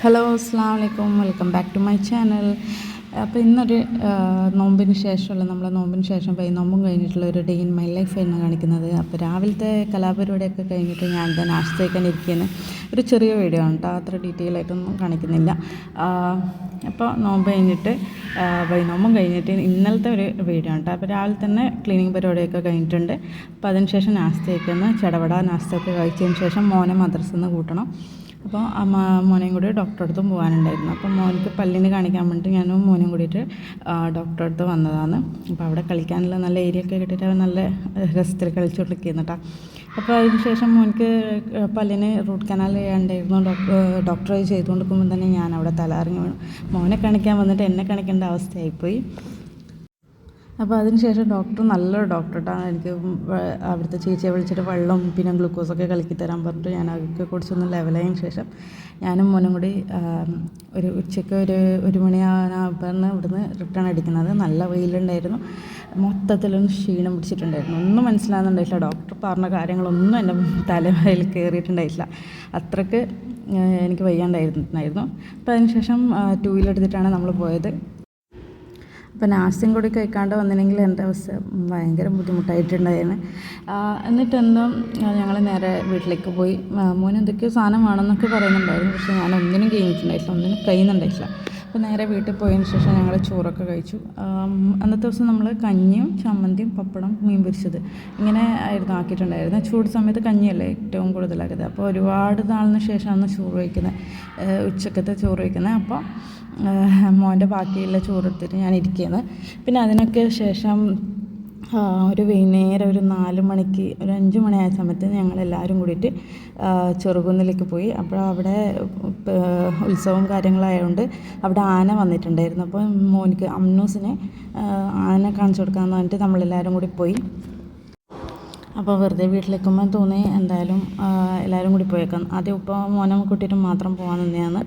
Hello അസ്സാം വലൈക്കും welcome back to my channel അപ്പോൾ ഇന്നൊരു നോമ്പിന് ശേഷമുള്ള നമ്മളെ നോമ്പിന് ശേഷം പോയി നോമ്പും കഴിഞ്ഞിട്ടുള്ള ഒരു ഡേ ഇൻ മൈ ലൈഫ് ആണ് കാണിക്കുന്നത്. അപ്പോൾ രാവിലത്തെ കലാപരിപാടിയൊക്കെ കഴിഞ്ഞിട്ട് ഞാൻ എന്താ ആശ്രയിക്കാൻ ഇരിക്കുന്നത് ഒരു ചെറിയ വീഡിയോ ആണ് കേട്ടോ. അത്ര ഡീറ്റെയിൽ ആയിട്ടൊന്നും കാണിക്കുന്നില്ല. അപ്പോൾ നോമ്പ് കഴിഞ്ഞിട്ട് വൈ നോമ്പും കഴിഞ്ഞിട്ട് ഇന്നലത്തെ ഒരു വീഡിയോ ആണ് അപ്പോൾ രാവിലെ തന്നെ ക്ലീനിങ് പരിപാടിയൊക്കെ കഴിഞ്ഞിട്ടുണ്ട്. അപ്പോൾ അതിനുശേഷം ഒന്ന് ചടവട നാസ്തയൊക്കെ കഴിച്ചതിന് ശേഷം മോനെ മദ്രസയിൽ നിന്ന് കൂട്ടണം. അപ്പോൾ അമ്മ മോനെയും കൂടി ഡോക്ടറെ അടുത്ത് പോകാനുണ്ടായിരുന്നു. അപ്പോൾ മോനിക്ക് പല്ലിന് കാണിക്കാൻ വേണ്ടിയിട്ട് ഞാനും മോനും കൂടിയിട്ട് ഡോക്ടറെ അടുത്ത് വന്നതാണ്. അപ്പോൾ അവിടെ കളിക്കാനുള്ള നല്ല ഏരിയ ഒക്കെ കിട്ടിയിട്ട് അവൻ നല്ല രസത്തിൽ കളിച്ചു കൊടുക്കുന്നുട്ടാ അപ്പോൾ അതിന് ശേഷം മോനിക്ക് പല്ലിന് റൂട്ട് കനാൽ ചെയ്യാണ്ടായിരുന്നു. ഡോക്ടർ ചെയ്തുകൊണ്ടിരിക്കുമ്പോൾ തന്നെ ഞാൻ അവിടെ തലറിഞ്ഞു മോനെ കാണിക്കാൻ വന്നിട്ട് എന്നെ കാണിക്കേണ്ട അവസ്ഥയായിപ്പോയി. അപ്പോൾ അതിനുശേഷം ഡോക്ടർ നല്ലൊരു ഡോക്ടറാണ് എനിക്ക് അവിടുത്തെ ചേച്ചിയെ വിളിച്ചിട്ട് വെള്ളം പിന്നെ ഗ്ലൂക്കോസൊക്കെ കലക്കി തരാൻ പറഞ്ഞിട്ട് ഞാൻ അതൊക്കെ കുടിച്ചൊന്ന് ലെവലായതിനു ശേഷം ഞാനും മോനും കൂടി ഒരു ഉച്ചയ്ക്ക് ഒരു ഒരു മണിയാകുമ്പോഴാണ് ഇവിടുന്ന് റിട്ടേൺ അടിക്കുന്നത് നല്ല വെയിലുണ്ടായിരുന്നു. മൊത്തത്തിലൊന്ന് ക്ഷീണം പിടിച്ചിട്ടുണ്ടായിരുന്നു. ഒന്നും മനസ്സിലാകുന്നുണ്ടായില്ല ഡോക്ടർ പറഞ്ഞ കാര്യങ്ങളൊന്നും എന്റെ തലയിൽ കയറിയിട്ടുണ്ടായില്ല അത്രയ്ക്ക് എനിക്ക് വയ്യാണ്ടായിരുന്നായിരുന്നു. അപ്പോൾ അതിനുശേഷം ടൂ വീലർ എടുത്തിട്ടാണ് നമ്മൾ പോയത്. അപ്പോൾ നാസ്യം കൂടി കഴിക്കാണ്ട് വന്നില്ലെങ്കിൽ എന്റെ അവസ്ഥ ഭയങ്കര ബുദ്ധിമുട്ടായിട്ടുണ്ടായിരുന്നു എന്നിട്ടെന്തോ ഞങ്ങൾ നേരെ വീട്ടിലേക്ക് പോയി. മോൻ എന്തൊക്കെയോ സാധനം വേണമെന്നൊക്കെ പറയുന്നുണ്ടായിരുന്നു. പക്ഷേ ഞാൻ ഒന്നിനും കഴിഞ്ഞിട്ടുണ്ടായിട്ടില്ല. ഒന്നിനും കഴിയുന്നുണ്ടായിട്ടില്ല. അപ്പോൾ നേരെ വീട്ടിൽ പോയതിന് ശേഷം ഞങ്ങൾ ചോറൊക്കെ കഴിച്ചു. അന്നത്തെ ദിവസം നമ്മൾ കഞ്ഞിയും ചമ്മന്തിയും പപ്പടം മീൻ പൊരിച്ചത് ഇങ്ങനെ ആയിരുന്നു ആക്കിയിട്ടുണ്ടായിരുന്നത്. ചൂട് സമയത്ത് കഞ്ഞിയല്ലേ ഏറ്റവും കൂടുതലാക്കുന്നത് അപ്പോൾ ഒരുപാട് നാളിന് ശേഷമാണ് ചോറ് കഴിക്കുന്നത്. ഏഹ് ഉച്ചക്കത്തെ ചോറ് കഴിക്കുന്നത്. അപ്പോൾ മോന്റെ ബാക്കിയുള്ള ചോറ് എടുത്തിട്ട് ഞാൻ ഇരിക്കുന്നത് പിന്നെ അതിനൊക്കെ ശേഷം ഒരു വൈകുന്നേരം ഒരു നാല് മണിക്ക് ഒരു അഞ്ച് മണിയായ സമയത്ത് ഞങ്ങളെല്ലാവരും കൂടിയിട്ട് ചെറുകുന്നിലേക്ക് പോയി. അപ്പോൾ അവിടെ ഉത്സവം കാര്യങ്ങളായതുകൊണ്ട് അവിടെ ആന വന്നിട്ടുണ്ടായിരുന്നു. അപ്പോൾ മോനിക്ക് അമ്നൂസിനെ ആന കാണിച്ചു കൊടുക്കാമെന്ന് പറഞ്ഞിട്ട് നമ്മളെല്ലാവരും കൂടി പോയി. അപ്പോൾ വെറുതെ വീട്ടിലേക്കുമ്പോൾ തോന്നി എന്തായാലും എല്ലാവരും കൂടി പോയേക്കാം. ആദ്യം ഉപ്പ മോനെ കൂട്ടിയിട്ട് മാത്രം പോകാൻ തന്നെയാണ്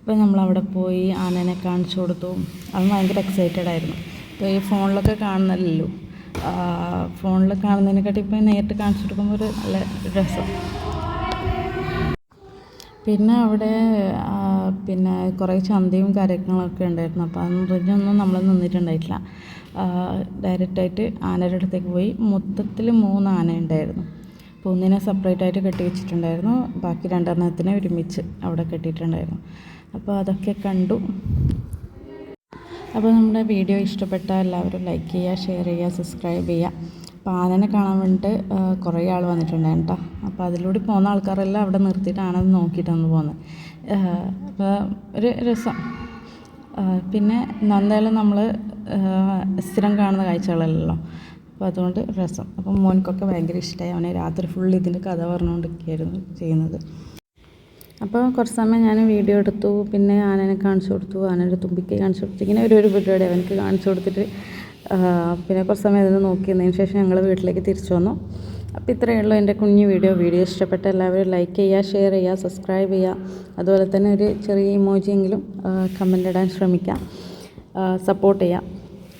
അപ്പോൾ നമ്മളവിടെ പോയി ആനനെ കാണിച്ചു കൊടുത്തു. അവൻ ഭയങ്കര എക്സൈറ്റഡ് ആയിരുന്നു. ഇപ്പോൾ ഈ ഫോണിലൊക്കെ കാണുന്നില്ലല്ലോ ഫോണിൽ കാണുന്നതിനെക്കാട്ടി ഇപ്പോൾ നേരിട്ട് കാണിച്ചു കൊടുക്കുമ്പോൾ ഒരു നല്ല രസം. പിന്നെ അവിടെ പിന്നെ കുറേ ചന്തയും കാര്യങ്ങളൊക്കെ ഉണ്ടായിരുന്നു. അപ്പോൾ അതിനൊന്നും നമ്മൾ നിന്നിട്ടുണ്ടായിട്ടില്ല. ഡയറക്റ്റായിട്ട് ആനയുടെ അടുത്തേക്ക് പോയി. മൊത്തത്തിൽ മൂന്ന് ആന ഉണ്ടായിരുന്നു. അപ്പോൾ ഒന്നിനെ സെപ്പറേറ്റ് ആയിട്ട് കെട്ടി വെച്ചിട്ടുണ്ടായിരുന്നു. ബാക്കി രണ്ടെണ്ണത്തിനെ ഒരുമിച്ച് അവിടെ കെട്ടിയിട്ടുണ്ടായിരുന്നു. അപ്പോൾ അതൊക്കെ കണ്ടു. അപ്പോൾ നമ്മുടെ വീഡിയോ ഇഷ്ടപ്പെട്ട എല്ലാവരും ലൈക്ക് ചെയ്യുക ഷെയർ ചെയ്യുക സബ്സ്ക്രൈബ് ചെയ്യുക. അപ്പോൾ ആനനെ കാണാൻ വേണ്ടിയിട്ട് കുറേ ആൾ വന്നിട്ടുണ്ടായിരുന്നു കേട്ടോ. അപ്പോൾ അതിലൂടെ പോകുന്ന ആൾക്കാരെല്ലാം അവിടെ നിർത്തിയിട്ടാണ് അത് നോക്കിയിട്ടൊന്ന് പോകുന്നത്. അപ്പോൾ ഒരു രസം. പിന്നെ എന്തായാലും നമ്മൾ സ്ഥിരം കാണുന്ന കാഴ്ചകളല്ലല്ലോ. അപ്പോൾ അതുകൊണ്ട് രസം. അപ്പം മോനിക്കൊക്കെ ഭയങ്കര ഇഷ്ടമായി അവനെ രാത്രി ഫുൾ ഇതിന്റെ കഥ പറഞ്ഞുകൊണ്ടിരിക്കുകയായിരുന്നു ചെയ്യുന്നത്. അപ്പോൾ കുറച്ച് സമയം ഞാൻ വീഡിയോ എടുത്തു. പിന്നെ ആനനെ കാണിച്ചു കൊടുത്തു. ആനയുടെ തുമ്പിക്ക് കാണിച്ചു കൊടുത്തു. ഇങ്ങനെ ഒരു ഒരു പരിപാടി അവനക്ക് കാണിച്ചു കൊടുത്തിട്ട് പിന്നെ കുറച്ച് സമയം അതിന് നോക്കിയതിന് ശേഷം ഞങ്ങൾ വീട്ടിലേക്ക് തിരിച്ചു വന്നു. അപ്പോൾ ഇത്രയേ ഉള്ളൂ എന്റെ കുഞ്ഞു വീഡിയോ. വീഡിയോ ഇഷ്ടപ്പെട്ട എല്ലാവരും ലൈക്ക് ചെയ്യുക ഷെയർ ചെയ്യുക സബ്സ്ക്രൈബ് ചെയ്യുക. അതുപോലെ തന്നെ ഒരു ചെറിയ ഇമോജിയെങ്കിലും കമന്റ് ഇടാൻ ശ്രമിക്കാം. സപ്പോർട്ട് ചെയ്യാം.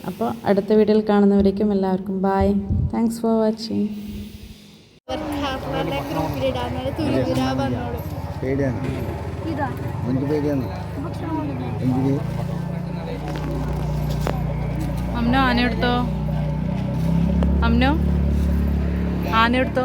അപ്പോൾ അടുത്ത വീഡിയോയിൽ കാണുന്നവരേക്കും എല്ലാവർക്കും ബായ് താങ്ക്സ് ഫോർ വാച്ചിങ് ഗ്രൂപ്പിലിടാൻ തുരുതുരാ വന്നോളൂ. പേടിയാണ്. ഇതാ. എനിക്ക് പേടിയാണ്? എനിക്ക് അമ്നോ ആന എടുത്തോ അമ്നോ ആന എടുത്തോ